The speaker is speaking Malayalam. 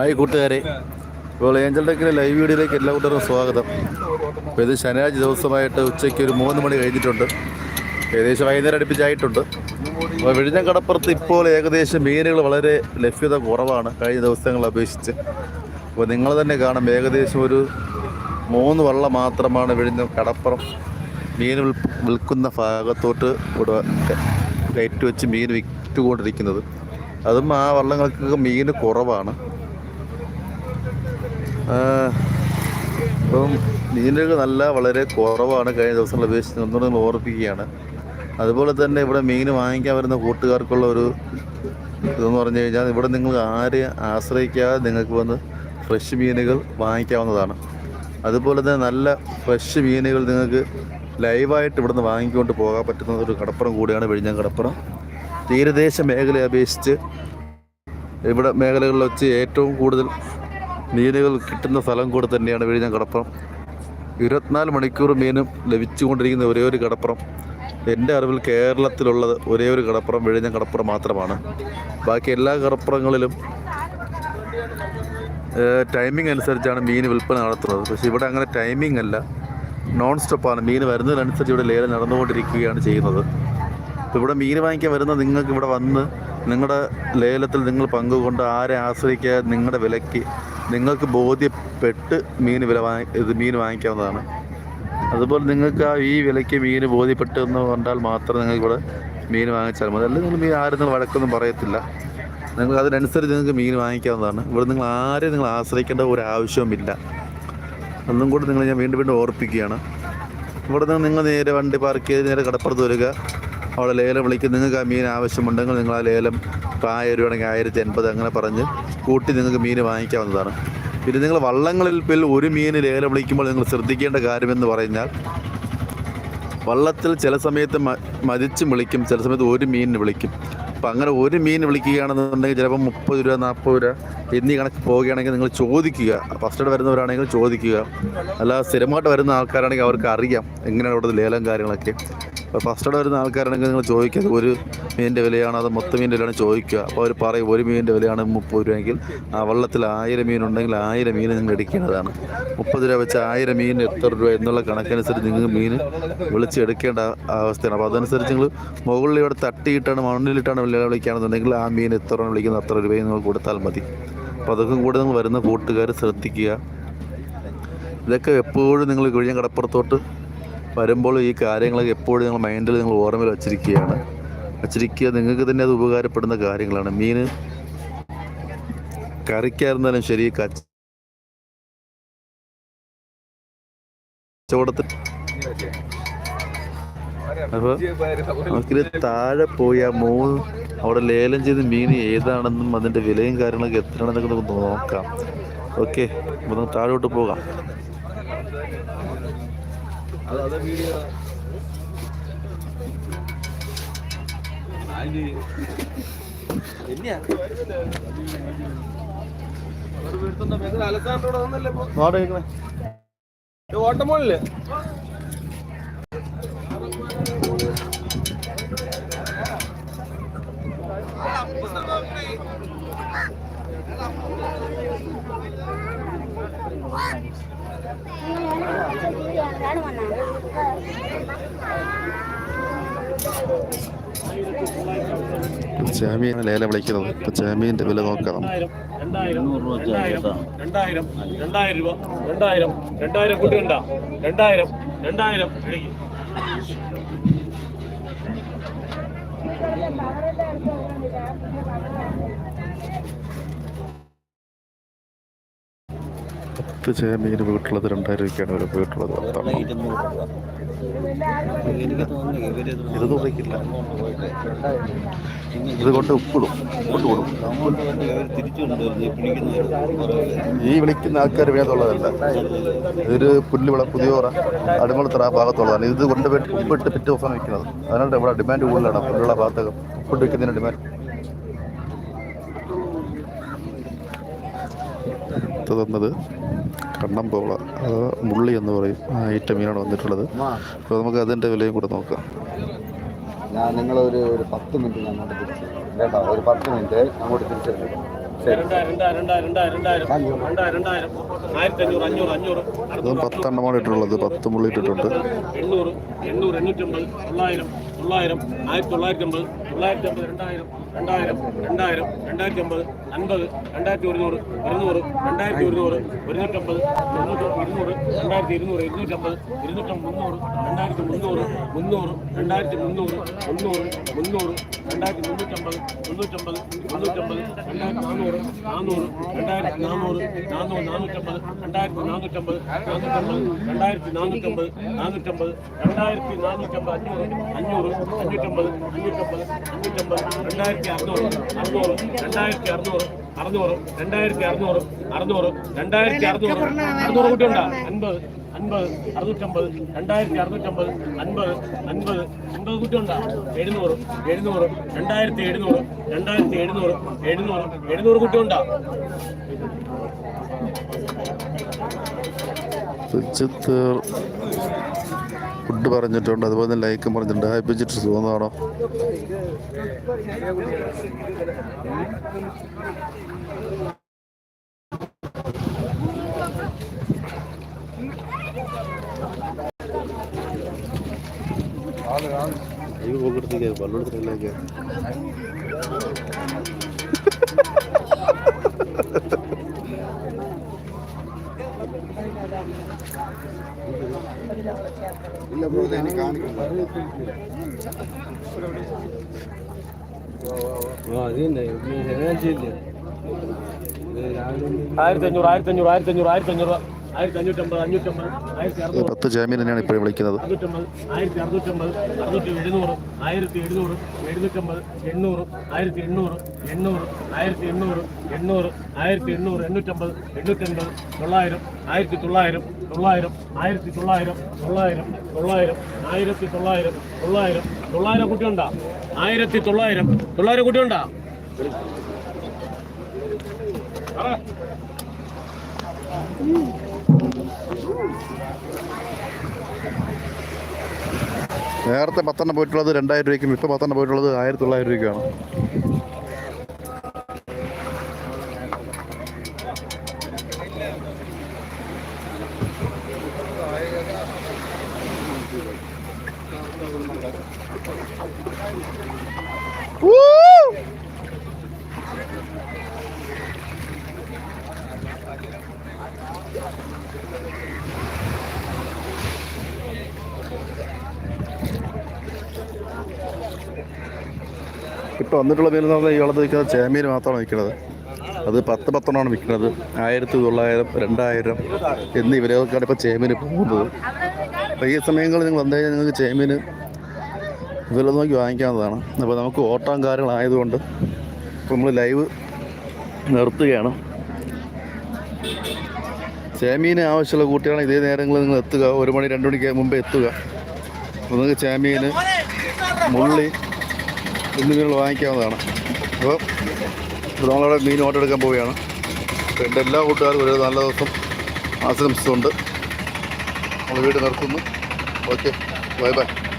ഹായ് കൂട്ടുകാരെ. ഇപ്പോൾ ഏഞ്ചൽ ടെക്കിലെ ലൈവ് വീഡിയോയിലേക്ക് എല്ലാ കൂട്ടർക്കും സ്വാഗതം. അപ്പോൾ ഇത് ശനിയാഴ്ച ദിവസമായിട്ട് ഉച്ചയ്ക്ക് ഒരു മൂന്ന് മണി കഴിഞ്ഞിട്ടുണ്ട്. ഏകദേശം വൈകുന്നേരം അടുപ്പിച്ചായിട്ടുണ്ട്. അപ്പോൾ വിഴിഞ്ഞം കടപ്പുറത്ത് ഇപ്പോൾ ഏകദേശം മീനുകൾ വളരെ ലഭ്യത കുറവാണ് കഴിഞ്ഞ ദിവസങ്ങളെ അപേക്ഷിച്ച്. അപ്പോൾ നിങ്ങൾ തന്നെ കാണും ഏകദേശം ഒരു മൂന്ന് വള്ളം മാത്രമാണ് വിഴിഞ്ഞം കടപ്പുറം മീൻ വിൽക്കുന്ന ഭാഗത്തോട്ട് ഇവിടെ കയറ്റി വെച്ച് മീൻ വിറ്റുകൊണ്ടിരിക്കുന്നത്. അതും ആ വള്ളങ്ങൾക്ക് മീൻ കുറവാണ്. ഇപ്പം മീനുകൾ നല്ല വളരെ കുറവാണ് കഴിഞ്ഞ ദിവസങ്ങൾ അപേക്ഷിച്ച് ഒന്നുകൂടെ നിങ്ങൾ ഓർപ്പിക്കുകയാണ്. അതുപോലെ തന്നെ ഇവിടെ മീൻ വാങ്ങിക്കാൻ വരുന്ന കൂട്ടുകാർക്കുള്ള ഒരു ഇതെന്ന് പറഞ്ഞു കഴിഞ്ഞാൽ ഇവിടെ നിങ്ങൾ ആരെ ആശ്രയിക്കാതെ നിങ്ങൾക്ക് വന്ന് ഫ്രഷ് മീനുകൾ വാങ്ങിക്കാവുന്നതാണ്. അതുപോലെ തന്നെ നല്ല ഫ്രഷ് മീനുകൾ നിങ്ങൾക്ക് ലൈവായിട്ട് ഇവിടുന്ന് വാങ്ങിക്കൊണ്ട് പോകാൻ പറ്റുന്ന ഒരു കടപ്പുറം കൂടിയാണ് വെഴിഞ്ഞം കടപ്പുറം. തീരദേശ മേഖലയെ അപേക്ഷിച്ച് ഇവിടെ മേഖലകളിൽ വെച്ച് ഏറ്റവും കൂടുതൽ മീനുകൾ കിട്ടുന്ന സ്ഥലം കൂടെ തന്നെയാണ് വിഴിഞ്ഞം കടപ്പുറം. ഇരുപത്തിനാല് മണിക്കൂർ മീനും ലഭിച്ചുകൊണ്ടിരിക്കുന്ന ഒരേ ഒരു കടപ്പുറം. എന്റെ അറിവിൽ കേരളത്തിലുള്ളത് ഒരേ ഒരു കടപ്പുറം വിഴിഞ്ഞം കടപ്പുറം മാത്രമാണ്. ബാക്കി എല്ലാ കടപ്പുറങ്ങളിലും ടൈമിംഗ് അനുസരിച്ചാണ് മീൻ വിൽപ്പന നടത്തുന്നത്. പക്ഷേ ഇവിടെ അങ്ങനെ ടൈമിംഗ് അല്ല. നോൺ സ്റ്റോപ്പാണ് മീൻ വരുന്നതിനനുസരിച്ച് ഇവിടെ ലേലം നടന്നുകൊണ്ടിരിക്കുകയാണ് ചെയ്യുന്നത്. ഇവിടെ മീൻ വാങ്ങിക്കാൻ വരുന്ന നിങ്ങൾക്ക് ഇവിടെ വന്ന് നിങ്ങളുടെ ലേലത്തിൽ നിങ്ങൾ പങ്കുകൊണ്ട് ആരെ ആശ്രയിക്കുക നിങ്ങളുടെ വിലയ്ക്ക് നിങ്ങൾക്ക് ബോധ്യപ്പെട്ട് മീൻ വില വാങ്ങി ഇത് മീൻ വാങ്ങിക്കാവുന്നതാണ്. അതുപോലെ നിങ്ങൾക്ക് ആ ഈ വിലയ്ക്ക് മീൻ ബോധ്യപ്പെട്ട് എന്ന് കണ്ടാൽ മാത്രം നിങ്ങൾക്ക് ഇവിടെ മീൻ വാങ്ങിച്ചാൽ മതി. അല്ലെങ്കിൽ നിങ്ങൾ മീൻ ആരും നിങ്ങൾ വഴക്കൊന്നും പറയത്തില്ല. നിങ്ങൾ അതിനനുസരിച്ച് നിങ്ങൾക്ക് മീൻ വാങ്ങിക്കാവുന്നതാണ്. ഇവിടെ നിങ്ങൾ ആരെയും നിങ്ങൾ ആശ്രയിക്കേണ്ട ഒരു ആവശ്യവുമില്ല. ഒന്നും കൂടി നിങ്ങൾ ഞാൻ വീണ്ടും വീണ്ടും ഓർപ്പിക്കുകയാണ്. ഇവിടെ നിന്ന് നിങ്ങൾ നേരെ വണ്ടി പാർക്ക് ചെയ്ത് നേരെ കടപ്പുറത്ത് വരിക. അവിടെ ലേലം വിളിക്കും നിങ്ങൾക്ക് ആ മീൻ ആവശ്യമുണ്ടെങ്കിൽ നിങ്ങൾ ആ ലേലം ഇപ്പോൾ ആയിരം രൂപയാണെങ്കിൽ ആയിരത്തി എൺപത് അങ്ങനെ പറഞ്ഞ് കൂട്ടി നിങ്ങൾക്ക് മീൻ വാങ്ങിക്കാവുന്നതാണ്. പിന്നെ നിങ്ങൾ വള്ളങ്ങളിൽ പിൽ ഒരു മീൻ ലേലം വിളിക്കുമ്പോൾ നിങ്ങൾ ശ്രദ്ധിക്കേണ്ട കാര്യമെന്ന് പറഞ്ഞാൽ വള്ളത്തിൽ ചില സമയത്ത് മതിച്ചും വിളിക്കും ചില സമയത്ത് ഒരു മീനിന് വിളിക്കും. അപ്പം അങ്ങനെ ഒരു മീൻ വിളിക്കുകയാണെന്നുണ്ടെങ്കിൽ ചിലപ്പോൾ മുപ്പത് രൂപ നാൽപ്പത് രൂപ എന്നീ കണക്ക് പോവുകയാണെങ്കിൽ നിങ്ങൾ ചോദിക്കുക. ഫസ്റ്റ് വരുന്നവരാണെങ്കിൽ ചോദിക്കുക. അല്ല സ്ഥിരമായിട്ട് വരുന്ന ആൾക്കാരാണെങ്കിൽ അവർക്ക് അറിയാം എങ്ങനെയാണ് ഇവിടുത്തെ ലേലം കാര്യങ്ങളൊക്കെ. അപ്പോൾ ഫസ്റ്റ് വരുന്ന ആൾക്കാരാണെങ്കിൽ നിങ്ങൾ ചോദിക്കുക ഒരു മീനിന്റെ വിലയാണോ? അത് മൊത്തം മീനിന്റെ വിലയാണ്? ചോദിക്കുക. അപ്പോൾ അവർ പറയും ഒരു മീനിന്റെ വിലയാണ് മുപ്പത് രൂപയെങ്കിൽ ആ വള്ളത്തിൽ ആയിരം മീനുണ്ടെങ്കിൽ ആയിരം മീൻ നിങ്ങൾ എടുക്കേണ്ടതാണ്. മുപ്പത് രൂപ വെച്ച് ആയിരം മീൻ എത്ര രൂപ എന്നുള്ള കണക്കനുസരിച്ച് നിങ്ങൾ മീൻ വിളിച്ചെടുക്കേണ്ട അവസ്ഥയാണ്. അപ്പോൾ അതനുസരിച്ച് നിങ്ങൾ മുകളിൽ ഇവിടെ തട്ടിയിട്ടാണ് മണ്ണിലിട്ടാണ് വില വിളിക്കുകയാണെന്നുണ്ടെങ്കിൽ ആ മീൻ എത്ര രൂപ വിളിക്കുന്ന അത്ര രൂപയും നിങ്ങൾ കൊടുത്താൽ മതി. അപ്പോൾ അതൊക്കെ കൂടെ നിങ്ങൾ വരുന്ന കൂട്ടുകാർ ശ്രദ്ധിക്കുക. ഇതൊക്കെ എപ്പോഴും നിങ്ങൾ കുഴിഞ്ഞ കടപ്പുറത്തോട്ട് വരുമ്പോൾ ഈ കാര്യങ്ങളൊക്കെ എപ്പോഴും നിങ്ങൾ മൈൻഡിൽ നിങ്ങൾ ഓർമ്മയിൽ വച്ചിരിക്കുകയാണ്. വച്ചിരിക്കുക നിങ്ങൾക്ക് തന്നെ അത് ഉപകാരപ്പെടുന്ന കാര്യങ്ങളാണ്. മീൻ കറിക്കായിരുന്നാലും ശരി കച്ചവടത്തിൽ അപ്പോൾ നമുക്കിത് താഴെ പോയി ആ മൂന്ന് അവിടെ ലേലം ചെയ്ത് മീൻ ഏതാണെന്നും അതിന്റെ വിലയും കാര്യങ്ങളൊക്കെ എത്രയാണെന്നൊക്കെ നമുക്ക് നോക്കാം. ഓക്കെ അപ്പോൾ നമുക്ക് താഴോട്ട് പോകാം. ഓട്ടമോളില്ലേ ജാമീൻ ലേല വിളിക്കുന്നത് ഇപ്പൊ ജാമീന്റെ വില നോക്കണം രണ്ടായിരം രണ്ടായിരം രൂപ രണ്ടായിരം രണ്ടായിരം കൂട്ടിയുണ്ട രണ്ടായിരം രണ്ടായിരം बाहेर പത്ത് ജാമീൻ വീട്ടിലുള്ളത് രണ്ടായിരം രൂപയ്ക്കാണ് ഇവരെ വീട്ടിലുള്ളത് പത്തെണ്ണം ഇത് ഉപയോഗിക്കില്ല ഇത് കൊണ്ട് ഉപ്പിടും. കൊടുക്കും. ഈ വിളിക്കുന്ന ആൾക്കാർ വേണ്ടതുള്ളതല്ല ഇതൊരു പുല്ല് വിള പുതിയോറ അടിമളത്തറ ഭാഗത്തുള്ളതാണ്. ഇത് കൊണ്ട് പോയിട്ട് ഉപ്പിട്ട് പിറ്റേ ദിവസം വിൽക്കുന്നത്. അതിനാണ് ഇവിടെ ഡിമാൻഡ് കൂടുതലാണ്. പുല്ലുള്ള ഭാഗത്തൊക്കെ ഉപ്പിട്ട് വിൽക്കുന്നതിന് ഡിമാൻഡ്. ഇത് തന്നത്. കണ്ണമ്പോള അത് മുള്ളി എന്ന് പറയും. ആ ഐറ്റം മീനാണ് വന്നിട്ടുള്ളത്. അപ്പോൾ നമുക്ക് അതിന്റെ വിലയും കൂടെ നോക്കാം. ഞാൻ നിങ്ങളൊരു ഒരു പത്ത് മിനിറ്റ് അങ്ങോട്ട് തിരിച്ചു കേട്ടോ ഒരു പത്ത് മിനിറ്റ് അങ്ങോട്ട് തിരിച്ചു അതും പത്തെണ്ണമാണ് ഇട്ടിട്ടുള്ളത്. പത്ത് മുള്ളി ഇട്ടിട്ടുണ്ട്. എണ്ണൂറ് എണ്ണൂറ് എണ്ണൂറ്റമ്പത് തൊള്ളായിരം തൊള്ളായിരം ആയിരത്തി തൊള്ളായിരത്തി അമ്പത് തൊള്ളായിരത്തി അമ്പത് രണ്ടായിരം. രണ്ടായിരം രണ്ടായിരം രണ്ടായിരത്തി അമ്പത് അൻപത് രണ്ടായിരത്തി ഒരുന്നൂറ് ഇരുന്നൂറ് രണ്ടായിരത്തി ഒരുന്നൂറ് ഒരുന്നൂറ്റമ്പത് തൊണ്ണൂറ്റി ഇരുന്നൂറ് രണ്ടായിരത്തി ഇരുന്നൂറ് ഇരുന്നൂറ്റമ്പത് ഇരുന്നൂറ്റമ്പത് മുന്നൂറ് രണ്ടായിരത്തി മുന്നൂറ് മുന്നൂറ് രണ്ടായിരത്തി മുന്നൂറ് മുന്നൂറ് മുന്നൂറ് രണ്ടായിരത്തി മുന്നൂറ്റമ്പത് മുന്നൂറ്റമ്പത് മുന്നൂറ്റമ്പത് രണ്ടായിരത്തി നാനൂറ് നാനൂറ് രണ്ടായിരത്തി നാനൂറ് നാനൂറ് നാനൂറ്റമ്പത് രണ്ടായിരത്തി നാനൂറ്റമ്പത് നാനൂറ്റമ്പത് രണ്ടായിരത്തി നാനൂറ്റമ്പത് നാനൂറ്റമ്പത് രണ്ടായിരത്തി നാനൂറ്റമ്പത് അഞ്ഞൂറ് അഞ്ഞൂറ് അഞ്ഞൂറ്റമ്പത് അഞ്ഞൂറ്റമ്പത് അഞ്ഞൂറ്റമ്പത് രണ്ടായിരത്തി അറുന്നൂറ് അറുന്നൂറ് രണ്ടായിരത്തി അറുന്നൂറ് അറുന്നൂറ് രണ്ടായിരത്തി അറുന്നൂറ് അറുന്നൂറ് രണ്ടായിരത്തി അറുന്നൂറ് അറുന്നൂറ് കൂട്ടിയുണ്ടോ അൻപത് അൻപത് അറുന്നൂറ്റമ്പത് രണ്ടായിരത്തി അറുന്നൂറ്റമ്പത് അൻപത് അൻപത് അൻപത് കുറ്റിയുണ്ടോ എഴുന്നൂറ് എഴുന്നൂറ് രണ്ടായിരത്തി എഴുന്നൂറ് രണ്ടായിരത്തി എഴുന്നൂറ് എഴുന്നൂറ് എഴുന്നൂറ് കുറ്റിയുണ്ടോ തുച്ഛത്ത് ഫുഡ് പറഞ്ഞിട്ടുണ്ട് അതുപോലെ തന്നെ ലൈക്കും പറഞ്ഞിട്ടുണ്ട്. ഹൈപ്പിച്ചിട്ട് തോന്നുന്നതാണോ അയ്യോ പോകെടുത്തേക്ക് പല്ലെടുത്തിട്ടില്ലേക്ക് ആയിരത്തി അഞ്ഞൂറ് ആയിരത്തി അഞ്ഞൂറ് ആയിരത്തി അഞ്ഞൂറ് ആയിരത്തി അഞ്ഞൂറ് ആയിരത്തി അഞ്ഞൂറ് ആയിരത്തി അറുന്നൂറ് പത്ത് ജാമ്യം തന്നെയാണ് ഇപ്പോൾ വിളിക്കുന്നത്. ആയിരത്തി അറുന്നൂറ്റമ്പത് അറുന്നൂറ്റി എഴുന്നൂറ് ആയിരത്തി എഴുന്നൂറ് എഴുന്നൂറ്റമ്പത് എണ്ണൂറ് ആയിരത്തി എണ്ണൂറ് എണ്ണൂറ് ആയിരത്തി എണ്ണൂറ് എണ്ണൂറ് ആയിരത്തി എണ്ണൂറ് എണ്ണൂറ്റമ്പത് എണ്ണൂറ്റമ്പത് തൊള്ളായിരം ആയിരത്തി തൊള്ളായിരം തൊള്ളായിരം ആയിരത്തി തൊള്ളായിരം തൊള്ളായിരം തൊള്ളായിരം ആയിരത്തി തൊള്ളായിരം തൊള്ളായിരം തൊള്ളായിരം കുട്ടിയുണ്ടോ ആയിരത്തി തൊള്ളായിരം തൊള്ളായിരം കുട്ടിയുണ്ടോ നേരത്തെ പത്തെണ്ണം പോയിട്ടുള്ളത് രണ്ടായിരം രൂപയ്ക്കും ഇപ്പോൾ പത്തെണ്ണം പോയിട്ടുള്ളത് ആയിരത്തി തൊള്ളായിരം രൂപയ്ക്കാണ് ഇപ്പോൾ വന്നിട്ടുള്ള മീൻ എന്ന് പറഞ്ഞാൽ ഈ വെള്ളത്തിൽ നിൽക്കുന്നത് ചേമീൻ മാത്രമാണ് വിൽക്കുന്നത് അത് പത്ത് പത്തെണ്ണമാണ് വിൽക്കുന്നത്. ആയിരത്തി തൊള്ളായിരം രണ്ടായിരം എന്നീ വിലകൾക്കാണ് ഇപ്പോൾ ചേമീൻ പോകുന്നത്. അപ്പോൾ ഈ സമയങ്ങളിൽ നിങ്ങൾ വന്നു കഴിഞ്ഞാൽ നിങ്ങൾക്ക് ചേമീൻ വില നോക്കി വാങ്ങിക്കാവുന്നതാണ്. അപ്പോൾ നമുക്ക് ഓട്ടം കാര്യങ്ങളായതുകൊണ്ട് ഇപ്പോൾ നമ്മൾ ലൈവ് നിർത്തുകയാണ്. ചേമീന് ആവശ്യമുള്ള കുട്ടികളാണ് ഇതേ നേരങ്ങളിൽ നിങ്ങൾ എത്തുക. ഒരു മണി രണ്ട് മണിക്ക് മുമ്പേ എത്തുക. അപ്പോൾ നിങ്ങൾക്ക് ചേമീന് മുള്ളി എന്നിവകൾ വാങ്ങിക്കാവുന്നതാണ്. അപ്പോൾ നമ്മളവിടെ മീൻ ഓട്ടെടുക്കാൻ പോവുകയാണ്. എന്റെ എല്ലാ കൂട്ടുകാരും ഒരു നല്ല ദിവസം ആശംസിച്ചുകൊണ്ട് നമ്മൾ വീട് നിർത്തുന്നു. ഓക്കെ. Bye bye.